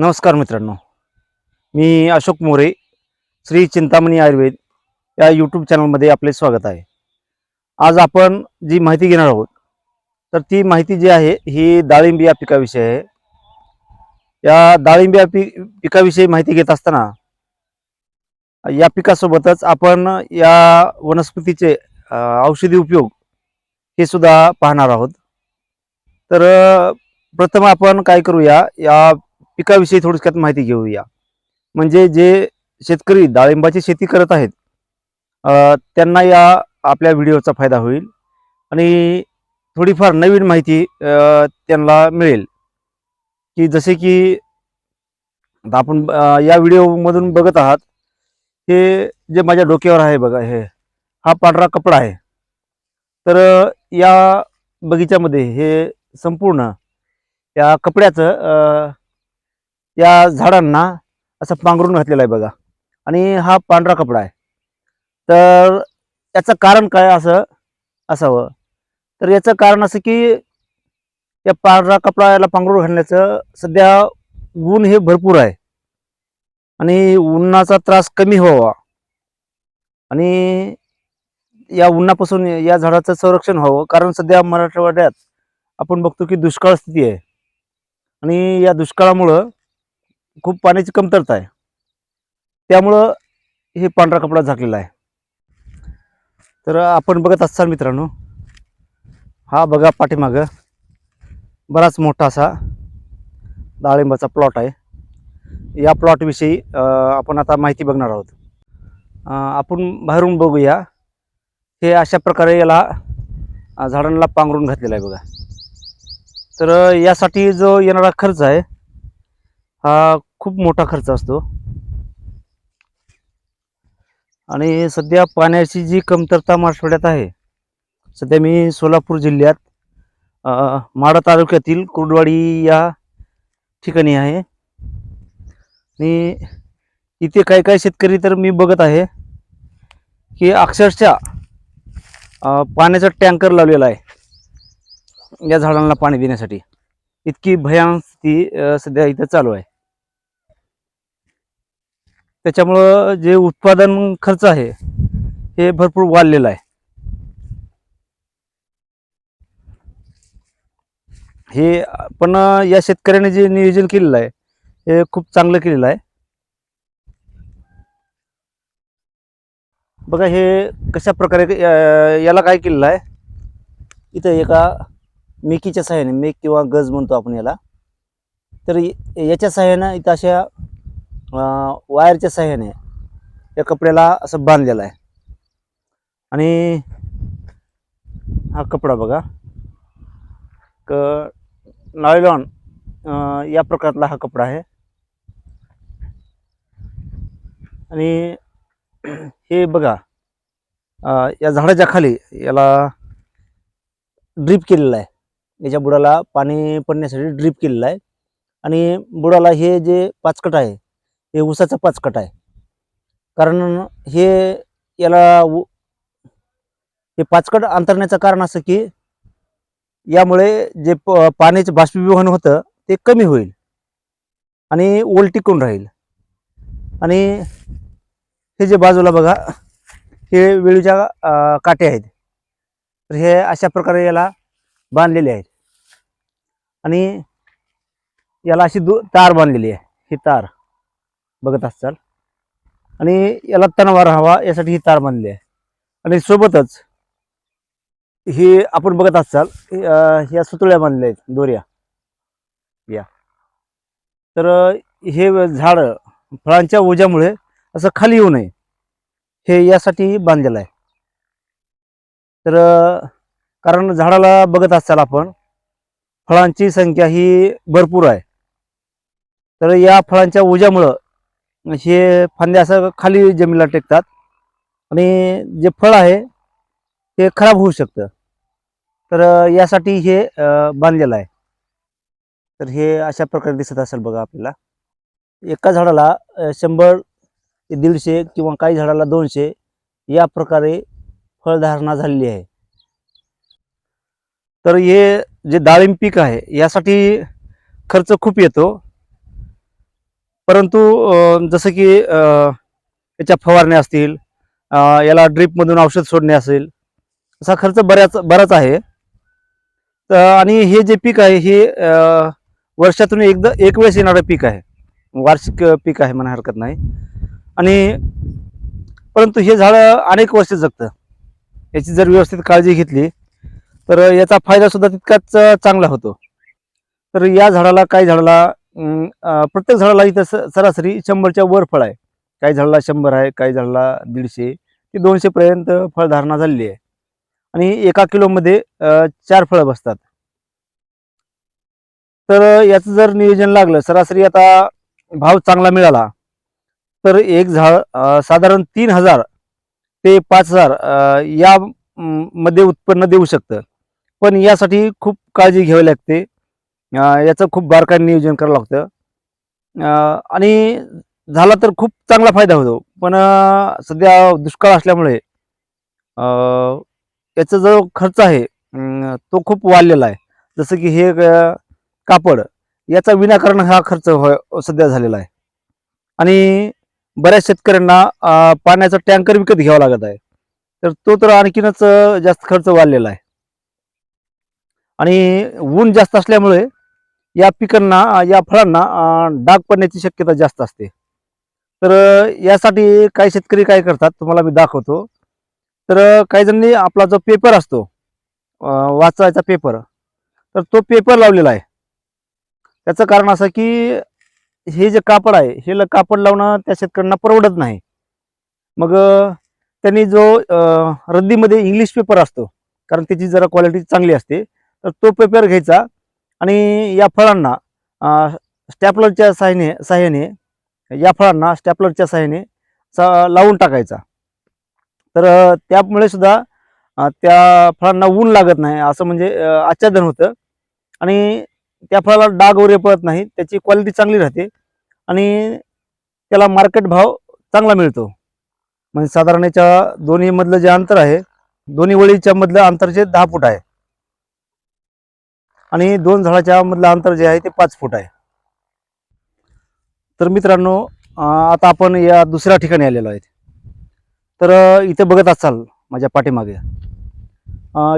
नमस्कार मित्रांनो. मी अशोक मोरे श्री चिंतामणी आयुर्वेद या यूट्यूब चॅनलमध्ये आपले स्वागत आहे. आज आपण जी माहिती घेणार आहोत तर ती माहिती जी आहे ही डाळिंब या पिकाविषयी आहे. या डाळिंब या पी पिकाविषयी माहिती घेत असताना या पिकासोबतच आपण या वनस्पतीचे औषधी उपयोग हे सुद्धा पाहणार आहोत. तर प्रथम आपण काय करूया या पिकाविषयी थोडक्यात माहिती घेऊया. म्हणजे जे शेतकरी डाळिंबाची शेती करत आहेत त्यांना या आपल्या व्हिडिओचा फायदा होईल आणि थोडीफार नवीन माहिती त्यांना मिळेल. की जसे की आता आपण या व्हिडिओमधून बघत आहात हे जे माझ्या डोक्यावर आहे बघा हे हा पांढरा कपडा आहे. तर या बगीच्यामध्ये हे संपूर्ण या कपड्याचं या झाडांना असं पांघरून घातलेलं आहे बघा. आणि हा पांढरा कपडा आहे. तर याचं कारण काय असं असावं? तर याचं कारण असं की या पांढरा कपडा याला पांघरून घालण्याचं सध्या ऊन हे भरपूर आहे. आणि उन्हाचा त्रास कमी व्हावा. आणि या उन्हापासून या झाडाचं संरक्षण व्हावं. कारण सध्या मराठवाड्यात आपण बघतो की दुष्काळ स्थिती आहे. आणि या दुष्काळामुळं खूप पाण्याची कमतरता आहे. त्यामुळं हे पांढरा कपडा झाकलेला आहे. तर आपण बघत असाल मित्रांनो हा बघा पाठीमागं बराच मोठा असा डाळिंबाचा प्लॉट आहे. या प्लॉटविषयी आपण आता माहिती बघणार आहोत. आपण बाहेरून बघूया. हे अशा प्रकारे याला झाडांना पांघरून घातलेला आहे बघा. तर यासाठी जो येणारा खर्च आहे हा खूप मोठा खर्च असतो. आणि सध्या पाण्याची जी कमतरता मराठवाड्यात आहे सध्या मी सोलापूर जिल्ह्यात माडा माढा तालुक्यातील कुर्डवाडी या ठिकाणी आहे. आणि इथे काही काही शेतकरी तर मी बघत आहे की अक्षरशः पाण्याचा टँकर लावलेला आहे या झाडांना पाणी देण्यासाठी. इतकी भयान स्थिती सध्या इथं चालू आहे. त्याच्यामुळं जे उत्पादन खर्च आहे हे भरपूर वाढलेलं आहे. हे पण या शेतकऱ्याने जे नियोजन केलेलं आहे हे खूप चांगलं केलेलं आहे. बघा हे कशा प्रकारे याला काय केलेलं आहे? इथं एका मेकीच्या सहाय्याने मेक किंवा गज म्हणतो आपण याला. तर याच्या सहाय्यानं इथं अशा वायरच्या सहाय्याने या कपड्याला असं बांधलेलं आहे. आणि हा कपडा बघा. क नायलॉन या प्रकारातला हा कपडा आहे. आणि हे बघा या झाडाच्या खाली याला ड्रीप केलेलं आहे. याच्या बुडाला पाणी पडण्यासाठी ड्रीप केलेलं आहे. आणि बुडाला हे जे पाचकट आहे हे ऊसाचं पाचकट आहे. कारण हे याला हे पाचकट अंतरण्याचं कारण असं की यामुळे जे प पाण्याचे बाष्पीभवन होतं ते कमी होईल. आणि ओल टिकून राहील. आणि हे जे बाजूला बघा हे वेळीच्या काटे आहेत. तर हे अशा प्रकारे याला बांधलेले आहेत. आणि याला अशी दु तार बांधलेली आहे. ही तार. बघत असाल आणि याला तणावा राहावा यासाठी ही तार बांधली आहे. आणि सोबतच ही आपण बघत असाल या ह्या सुतळ्या बांधल्या आहेत दोऱ्या. या. तर हे झाड फळांच्या ओझ्यामुळे असं खाली येऊ नये. हे यासाठी बांधलेलं आहे. तर कारण झाडाला बघत असाल आपण फळांची संख्या ही भरपूर आहे. तर या फळांच्या ओझ्यामुळं हे फांद्या असं खाली जमिनीला टेकतात. आणि जे फळ आहे ते खराब होऊ शकतं. तर यासाठी हे बांधलेलं आहे. तर हे अशा प्रकारे दिसत असेल बघा आपल्याला. एका झाडाला शंभर ते दीडशे किंवा काही झाडाला दोनशे या प्रकारे फळधारणा झालेली आहे. तर हे जे डाळिंब पीक आहे यासाठी खर्च खूप येतो. परंतु जसं की याच्या फवारण्या असतील याला ड्रीपमधून औषध सोडणे असेल असा खर्च बऱ्याच बराच आहे. तर आणि हे जे पीक आहे हे वर्षातून एकदा एक वेळेस येणारं पीक आहे. वार्षिक पीक आहे म्हणा हरकत नाही. आणि परंतु हे झाडं अनेक वर्ष जगतं. याची जर व्यवस्थित काळजी घेतली तर याचा फायदासुद्धा तितकाच चांगला होतो. तर या झाडाला काही झाडाला प्रत्येक झाडाला इथं स- सरासरी शंभरच्या वर फळ आहे. काही झाडाला शंभर आहे काही झाडाला दीडशे. ते दोनशेपर्यंत फळधारणा झालेली आहे. आणि एका किलोमध्ये चार फळं बसतात. तर याचं जर नियोजन लागलं सरासरी आता भाव चांगला मिळाला तर एक झाड साधारण तीन हजार ते पाच हजार या मध्ये उत्पन्न देऊ शकतं. पण यासाठी खूप काळजी घ्यावी लागते. याचं खूप बारकाईने नियोजन करावं लागतं. आणि झाला तर खूप चांगला फायदा होतो. पण सध्या दुष्काळ असल्यामुळे याचा जो खर्च आहे तो खूप वाढलेला आहे. जसं की हे कापड याचा विनाकारण हा खर्च हो सध्या झालेला आहे. आणि बऱ्याच शेतकऱ्यांना पाण्याचा टँकर विकत घ्यावा लागत आहे. तर तो तर आणखीनच जास्त खर्च वाढलेला आहे. आणि ऊन जास्त असल्यामुळे या पिकांना या फळांना डाग पडण्याची शक्यता जास्त असते. तर यासाठी काही शेतकरी काय करतात तुम्हाला मी दाखवतो. तर काही जणांनी आपला जो पेपर असतो वाचायचा पेपर तर तो पेपर लावलेला आहे. त्याचं कारण असं की हे जे कापड आहे हे ल- कापड लावणं त्या शेतकऱ्यांना परवडत नाही. मग त्यांनी जो रद्दीमध्ये इंग्लिश पेपर असतो कारण त्याची जरा क्वालिटी चांगली असते तर तो पेपर घ्यायचा. आणि या फळांना स्टॅपलरच्या साह्याने साह्याने या फळांना स्टॅपलरच्या साह्याने सा लावून टाकायचा. तर त्यामुळे सुद्धा त्या फळांना ऊन लागत नाही असं म्हणजे आच्छादन होतं. आणि त्या फळाला डाग वगैरे पडत नाही त्याची क्वालिटी चांगली राहते आणि त्याला मार्केट भाव चांगला मिळतो. म्हणजे साधारण याच्या दोन्हीमधलं जे अंतर आहे दोन्ही वळीच्या मधलं अंतर जे दहा फूट आहे. आणि दोन झाडाच्या मधलं अंतर जे आहे ते पाच फूट आहे. तर मित्रांनो आता आपण या दुसऱ्या ठिकाणी आलेलो आहे तर इथं इथे बघत असाल माझ्या पाठीमागे.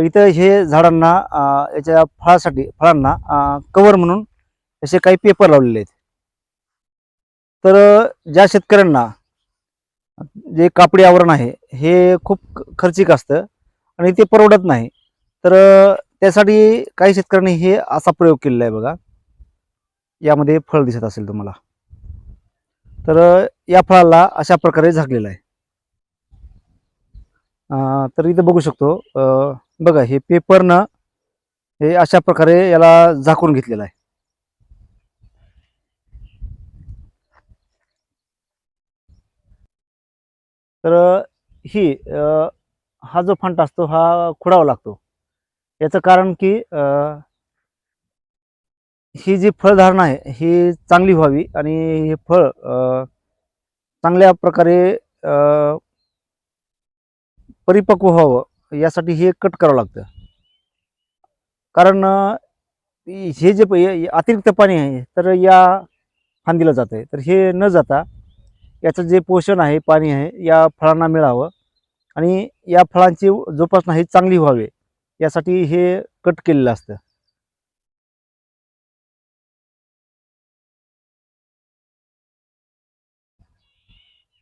इथं हे झाडांना याच्या फळासाठी फळांना कवर म्हणून असे काही पेपर लावलेले आहेत. तर ज्या शेतकऱ्यांना जे कापडी आवरण आहे हे खूप खर्चिक असतं आणि ते परवडत नाही. तर त्यासाठी काही शेतकऱ्यांनी हे असा प्रयोग केलेला आहे बघा. यामध्ये फळ दिसत असेल तुम्हाला. तर या फळाला अशा प्रकारे झाकलेलं आहे. तर इथं बघू शकतो बघा हे पेपरनं हे अशा प्रकारे याला झाकून घेतलेलं आहे. तर ही हा जो फंट असतो हा खुडावा लागतो. याचं कारण की अं, ही जी फळधारणा आहे ही चांगली व्हावी आणि हे फळ चांगल्या प्रकारे अं, परिपक्व व्हावं यासाठी हे कट करावं लागतं. कारण हे जे प- अतिरिक्त पाणी आहे तर या फांदीला जात आहे तर हे न जाता याचं जे पोषण आहे पाणी आहे या फळांना मिळावं आणि या फळांची जोपासना ही चांगली व्हावी. यासाठी हे कट केलेलं असतं.